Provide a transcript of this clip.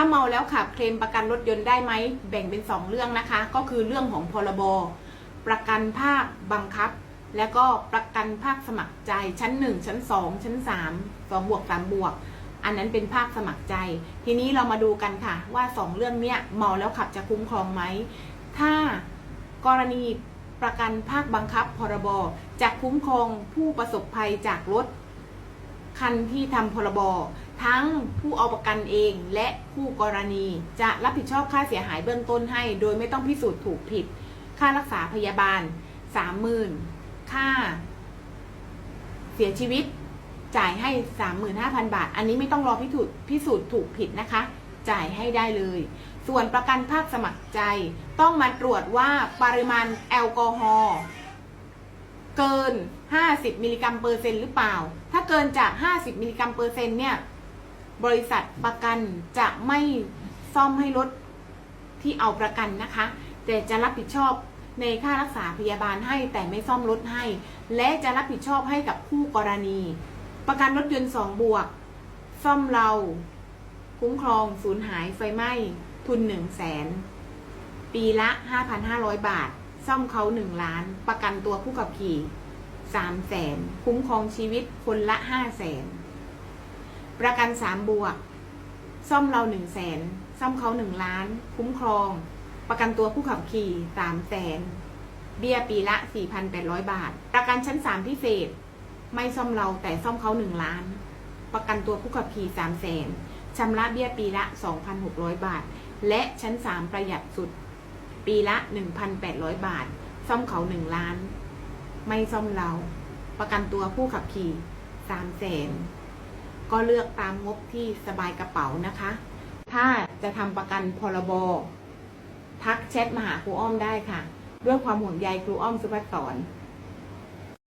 ถ้าเมาแล้วขับเคลมประกันรถยนต์ได้ไหมแบ่งเป็นสองเรื่องนะคะ ก็คือเรื่องของพรบประกันภาคบังคับ แล้วก็ประกันภาคสมัครใจชั้น 1 ชั้น 2 ชั้น 3 2บวก3บวก อันนั้นเป็นภาคสมัครใจ ทีนี้เรามาดูกันค่ะ ว่า 2 เรื่องเนี้ยเมาแล้วขับจะคุ้มครองไหมถ้ากรณีประกันภาคบังคับ พรบจะคุ้มครองผู้ประสบภัยจากรถคันที่ทำพรบ ทั้งผู้เอาประกันเองและผู้กรณีจะรับผิดชอบค่าเสียหายเบื้องต้นให้ โดยไม่ต้องพิสูจน์ถูกผิด ค่ารักษาพยาบาลสามหมื่นค่า เสียชีวิตจ่ายให้สามหมื่นห้าพันบาท อันนี้ไม่ต้องรอพิสูจน์พิสูจน์ถูกผิดนะคะ จ่ายให้ได้เลย ส่วนประกันภาคสมัครใจ ต้องมาตรวจว่าปริมาณแอลกอฮอล์เกิน 50 มิลลิกรัมเปอร์เซ็นต์หรือเปล่า ถ้าเกินจาก 50 มิลลิกรัมเปอร์เซ็นต์เนี่ย บริษัทประกันจะไม่ซ่อมให้รถที่เอาประกันนะคะ แต่จะรับผิดชอบในค่ารักษาพยาบาลให้แต่ไม่ซ่อมรถให้ และจะรับผิดชอบให้กับคู่กรณี ประกันรถยนต์2บวก ซ่อมเรา คุ้มครองสูญหายไฟไหม้ ทุน1 0 0 0 0แสนปีละ 5,500 บาท ซ่อมเขา1ล้าน ประกันตัวผู้ขับขี่3แสนคุ้มครองชีวิตคนละ5แสน ประกัน3บวก ซ่อมเรา1 0 0 0 0แสนซ่อมเขา1ล้าน คุ้มครอง ประกันตัวผู้ขับขี่3แสนเบี้ยปีละ 4,800 บาท ประกันชั้น 3 พิเศษ ไม่ซ่อมเราแต่ซ่อมเขา 1 ล้าน ประกันตัวผู้ขับขี่3แสนชำระเบี้ยปีละ 2,600 บาท และชั้น 3 ประหยัดสุด ปีละ 1,800 บาท ซ่อมเขา 1 ล้าน ไม่ซ่อมเรา ประกันตัวผู้ขับขี่3แสน ก็เลือกตามงบที่สบายกระเป๋านะคะ ถ้าจะทำประกันพรบทักแชทมาหาครูอ้อมได้ค่ะ ด้วยความห่วงใยครูอ้อมสุภัสสร